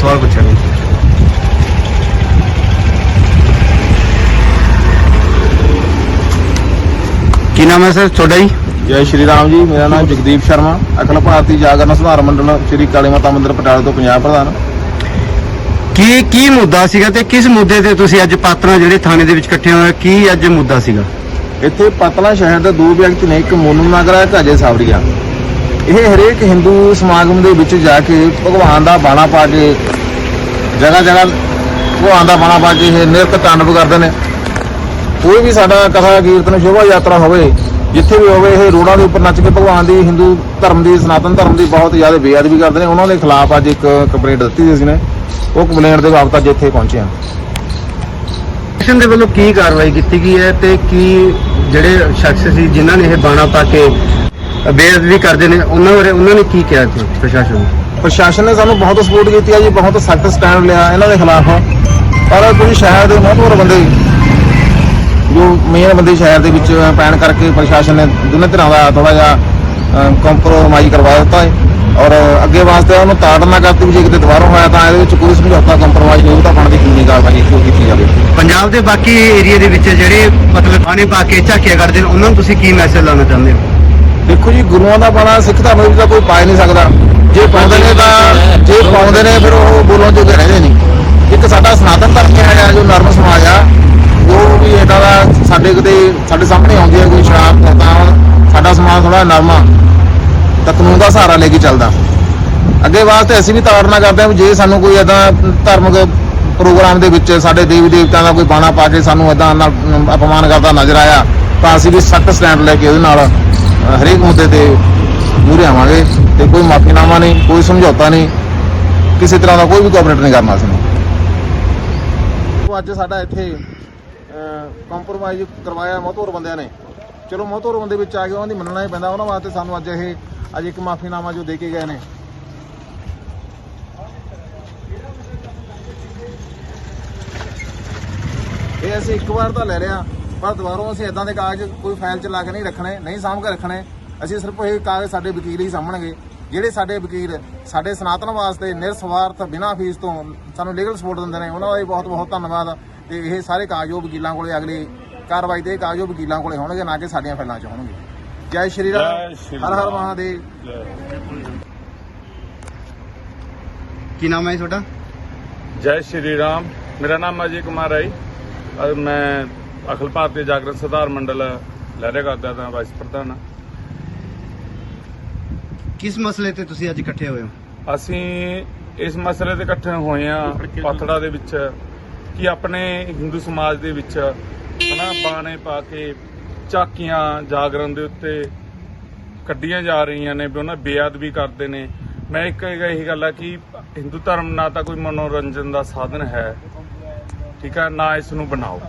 ਸਵਾਲ ਪੁੱਛਿਆ ਜੀ ਕੀ ਨਾਮ ਹੈ ਸਰ? ਤੁਹਾਡਾ ਜੀ? ਜੈ ਸ਼੍ਰੀ ਰਾਮ ਜੀ ਮੇਰਾ ਨਾਮ ਜਗਦੀਪ ਸ਼ਰਮਾ। ਅਖਿਲ ਭਾਰਤੀ ਜਾਗਰਣ ਸੁਧਾਰ ਮੰਡਲ ਸ਼੍ਰੀ ਕਾਲੀ ਮਾਤਾ ਮੰਦਿਰ ਪਟਿਆਲਾ ਤੋਂ ਪੰਜਾਬ ਪ੍ਰਧਾਨ। ਕੀ ਕੀ ਮੁੱਦਾ ਸੀਗਾ ਤੇ ਕਿਸ ਮੁੱਦੇ ਤੇ ਤੁਸੀਂ ਅੱਜ ਪਾਤਰਾਂ ਜਿਹੜੇ ਥਾਣੇ ਦੇ ਵਿੱਚ ਇਕੱਠੇ ਹੋਏ? ਕੀ ਅੱਜ ਮੁੱਦਾ ਸੀਗਾ? ਇੱਥੇ ਪਤਲਾ ਸ਼ਹਿਰ ਦੇ ਦੋ ਵਿਅਕਤੀ ਨੇ ਇੱਕ ਮੋਨੂ ਨਗਰ ਇੱਕ ਅਜੇ ਸਾਵਰੀਆ। ਇਹ ਹਰੇਕ ਹਿੰਦੂ ਸਮਾਗਮ ਦੇ ਵਿੱਚ ਜਾ ਕੇ ਭਗਵਾਨ ਦਾ ਬਾਣਾ ਪਾ ਕੇ ਜਗ੍ਹਾ ਜਗ੍ਹਾ ਭਗਵਾਨ ਦਾ ਬਾਣਾ ਪਾ ਕੇ ਇਹ ਨਿਰਕ ਤਾਂਡਵ ਕਰਦੇ ਨੇ। ਕੋਈ ਵੀ ਸਾਡਾ ਕਥਾ ਕੀਰਤਨ ਸ਼ੋਭਾ ਯਾਤਰਾ ਹੋਵੇ, ਜਿੱਥੇ ਵੀ ਹੋਵੇ, ਇਹ ਰੋਡਾਂ ਦੇ ਉੱਪਰ ਨੱਚ ਕੇ ਭਗਵਾਨ ਦੀ ਹਿੰਦੂ ਧਰਮ ਦੀ, ਸਨਾਤਨ ਧਰਮ ਦੀ ਬਹੁਤ ਜ਼ਿਆਦਾ ਬੇਅਦਬੀ ਕਰਦੇ ਨੇ। ਉਹਨਾਂ ਦੇ ਖਿਲਾਫ ਅੱਜ ਇੱਕ ਕੰਪਲੇਂਟ ਦਿੱਤੀ ਸੀ ਅਸੀਂ ਨੇ। ਉਹ ਕੰਪਲੇਂਟ ਦੇ ਬਾਬਤ ਅੱਜ ਇੱਥੇ ਪਹੁੰਚੇ ਹਾਂ। ਪ੍ਰਸ਼ਾਸਨ ਦੇ ਵੱਲੋਂ ਕੀ ਕਾਰਵਾਈ ਕੀਤੀ ਗਈ ਹੈ ਤੇ ਕੀ ਜਿਹੜੇ ਸ਼ਖਸ ਸੀ, ਜਿਨ੍ਹਾਂ ਨੇ ਇਹ ਬਾਣਾ ਪਾ ਕੇ ਬੇਅਦਬੀ ਕਰਦੇ ਨੇ। ਉਹਨਾਂ ਬਾਰੇ ਉਹਨਾਂ ਨੇ ਕੀ ਕਿਹਾ ਸੀ ਪ੍ਰਸ਼ਾਸਨ ਨੂੰ? ਪ੍ਰਸ਼ਾਸਨ ਨੇ ਸਾਨੂੰ ਬਹੁਤ ਸਪੋਰਟ ਕੀਤੀ ਹੈ ਜੀ ਬਹੁਤ ਸਖਤ ਸਟੈਂਡ ਲਿਆ ਇਹਨਾਂ ਦੇ ਖਿਲਾਫ। ਪਰ ਕੁਝ ਸ਼ਹਿਰ ਦੇ ਮਹੱਤਵਪੂਰਨ ਬੰਦੇ ਜੋ ਮੇਨ ਬੰਦੇ ਸ਼ਹਿਰ ਦੇ ਵਿੱਚ ਪੈਣ ਕਰਕੇ ਪ੍ਰਸ਼ਾਸਨ ਨੇ ਦੋਨੇ ਧਿਰਾਂ ਦਾ ਥੋੜਾ ਜਿਹਾ ਕੰਪਰੋਮਾਈਜ਼ ਕਰਵਾ ਦਿੱਤਾ ਹੈ। ਔਰ ਅੱਗੇ ਵਾਸਤੇ ਉਹਨੂੰ ਤਾੜ ਨਾ ਕਰਤੀ ਵੀ ਜੇ ਕਿਤੇ ਦੁਬਾਰਾ ਹੋਇਆ ਤਾਂ ਇਹਦੇ ਵਿੱਚ ਕੋਈ ਸਮਝੌਤਾ ਕੰਪਰੋਮਾਈਜ਼ ਨਹੀਂ ਤਾਂ ਬਣਦੀ ਕਾਨੂੰਨੀ ਕਾਰਵਾਈ ਕਿਉਂ ਕੀਤੀ ਜਾਵੇ। ਪੰਜਾਬ ਦੇ ਬਾਕੀ ਏਰੀਆ ਦੇ ਵਿੱਚ ਜਿਹੜੇ ਮਤਲਬ ਬਾਣੇ ਪਾ ਕੇ ਝਾਕੀਆਂ ਕਰਦੇ ਨੇ ਉਹਨਾਂ ਨੂੰ ਤੁਸੀਂ ਕੀ ਮੈਸੇਜ ਲਾਉਣਾ ਚਾਹੁੰਦੇ ਹੋ? ਦੇਖੋ ਜੀ, ਗੁਰੂਆਂ ਦਾ ਬਾਣਾ ਸਿੱਖ ਧਰਮ ਵਿੱਚ ਤਾਂ ਕੋਈ ਪਾ ਨਹੀਂ ਸਕਦਾ। ਜੇ ਪਾਉਂਦੇ ਨੇ ਤਾਂ ਜੇ ਪਾਉਂਦੇ ਨੇ, ਫਿਰ ਉਹ ਬੋਲਣ ਜੋਗੇ ਰਹਿੰਦੇ ਨਹੀਂ। ਇੱਕ ਸਾਡਾ ਸਨਾਤਨ ਧਰਮ ਹੈਗਾ, ਜੋ ਨਰਮ ਸਮਾਜ ਆ, ਉਹ ਵੀ ਇਹਦਾ ਦਾ ਸਾਡੇ ਕਿਤੇ ਸਾਡੇ ਸਾਹਮਣੇ ਆਉਂਦੀ ਹੈ ਕੋਈ ਸ਼ਰਾਬ ਤਾਂ ਸਾਡਾ ਸਮਾਜ ਥੋੜਾ ਨਰਮਾ ਤਾਂ ਕਾਨੂੰਨ ਦਾ ਸਹਾਰਾ ਲੈ ਕੇ ਚੱਲਦਾ। ਅੱਗੇ ਵਾਸਤੇ ਅਸੀਂ ਵੀ ਤਾੜਨਾ ਕਰਦੇ ਹਾਂ ਵੀ ਜੇ ਸਾਨੂੰ ਕੋਈ ਇਦਾਂ ਧਾਰਮਿਕ ਪ੍ਰੋਗਰਾਮ ਦੇ ਵਿੱਚ ਸਾਡੇ ਦੇਵੀ ਦੇਵਤਾਂ ਦਾ ਕੋਈ ਬਾਣਾ ਪਾ ਕੇ ਸਾਨੂੰ ਇਦਾਂ ਨਾਲ ਅਪਮਾਨ ਕਰਦਾ ਨਜ਼ਰ ਆਇਆ, ਤਾਂ ਅਸੀਂ ਵੀ ਸਖਤ ਸਟੈਂਡ ਲੈ ਕੇ ਉਹਦੇ ਨਾਲ ਹਰੇਕ ਮੁੱਦੇ ਤੇ ਮੂਹਰੇ ਆਵਾਂਗੇ ਤੇ ਕੋਈ ਮਾਫੀਨਾਮਾ ਨਹੀਂ, ਕੋਈ ਸਮਝੌਤਾ ਨਹੀਂ, ਕਿਸੇ ਤਰ੍ਹਾਂ ਦਾ ਕੋਈ ਵੀ ਕੋਆਪਰੇਟ ਨਹੀਂ ਕਰਨਾ ਅਸੀਂ ਅੱਜ ਸਾਡਾ ਇੱਥੇ ਕੰਪਰੋਮਾਈਜ਼ ਕਰਵਾਇਆ ਮਹਤਵਰ ਬੰਦਿਆਂ ਨੇ। ਚਲੋ ਮਹਤਵਰ ਬੰਦੇ ਵਿੱਚ ਆ ਕੇ ਉਹਨਾਂ ਦੀ ਮੰਨਣਾ ਹੀ ਪੈਂਦਾ, ਉਹਨਾਂ ਵਾਸਤੇ ਸਾਨੂੰ ਅੱਜ ਇਹ, ਅੱਜ ਇੱਕ ਮਾਫੀਨਾਮਾ ਜੋ ਦੇ ਕੇ ਗਏ ਨੇ। ਇਹ ਅਸੀਂ ਇੱਕ ਵਾਰ ਤਾਂ ਲੈ ਲਿਆ। ਪਰ ਦੁਬਾਰਾ ਅਸੀਂ ਇਦਾਂ ਦੇ ਕਾਗਜ਼ ਕੋਈ ਫਾਈਲ 'ਚ ਲਾ ਕੇ ਨਹੀਂ ਰੱਖਣੇ ਨਹੀਂ ਸਾਂਭ ਕੇ ਰੱਖਣੇ। ਅਸੀਂ ਸਿਰਫ ਇਹ ਕਾਗਜ਼ ਸਾਡੇ ਵਕੀਲ ਹੀ ਸਾਂਭਣਗੇ। ਜਿਹੜੇ ਸਾਡੇ ਵਕੀਲ ਸਾਡੇ ਸਨਾਤਨ ਵਾਸਤੇ ਨਿਰਸਵਾਰਥ ਬਿਨਾਂ ਫੀਸ ਤੋਂ ਸਾਨੂੰ ਲੀਗਲ ਸਪੋਰਟ ਦਿੰਦੇ ਨੇ ਉਹਨਾਂ ਦਾ ਵੀ ਬਹੁਤ ਬਹੁਤ ਧੰਨਵਾਦ। ਤੇ ਇਹ ਸਾਰੇ ਕਾਗਜ਼ ਉਹ ਵਕੀਲਾਂ ਕੋਲੇ ਅਗਲੀ ਕਾਰਵਾਈ ਇਹ ਕਾਗਜ਼ ਉਹ ਵਕੀਲਾਂ ਕੋਲੇ ਹੋਣਗੇ ਨਾ ਕਿ ਸਾਡੀਆਂ ਫਾਈਲਾਂ 'ਚ ਹੋਣਗੇ। ਜੈ ਸ਼੍ਰੀ ਰਾਮ। ਹਰ ਹਰ। ਮਹਾਦੇਵ। ਕੀ ਨਾਮ ਹੈ ਜੀ ਤੁਹਾਡਾ? ਜੈ ਸ਼੍ਰੀ ਰਾਮ। ਮੇਰਾ ਨਾਮ ਅਜੇ ਕੁਮਾਰ ਹੈ ਜੀ। ਔਰ ਮੈਂ ਅਖਿਲ ਭਾਰਤੀ ਜਾਗਰਣ ਸੁਧਾਰ ਮੰਡਲ ਲਹਿਰੇ ਦਾ ਵਾਈਸ ਪ੍ਰਧਾਨ ਹਾਂ। ਕਿਸ ਮਸਲੇ ਤੇ ਤੁਸੀਂ ਅੱਜ ਇਕੱਠੇ ਹੋਏ ਹੋ? ਅਸੀਂ ਇਸ ਮਸਲੇ ਤੇ ਇਕੱਠੇ ਹੋਏ ਆ ਪਥੜਾ ਦੇ ਵਿੱਚ ਕਿ ਆਪਣੇ ਹਿੰਦੂ ਸਮਾਜ ਦੇ ਵਿੱਚ ਹਨਾ ਬਾਣੇ ਪਾ ਕੇ ਝਾਕੀਆਂ ਜਾਗਰਣ ਦੇ ਉੱਤੇ ਕੱਢੀਆਂ ਜਾ ਰਹੀਆਂ ਨੇ ਵੀ ਉਹਨਾਂ ਬੇਅਦਬੀ ਕਰਦੇ ਨੇ। ਮੈਂ ਇੱਕ ਇਹੀ ਗੱਲ ਆ ਕਿ ਹਿੰਦੂ ਧਰਮ ਨਾ ਤਾਂ ਕੋਈ ਮਨੋਰੰਜਨ ਦਾ ਸਾਧਨ ਹੈ ਠੀਕ ਆ ਨਾ ਇਸ ਨੂੰ ਬਣਾਓ।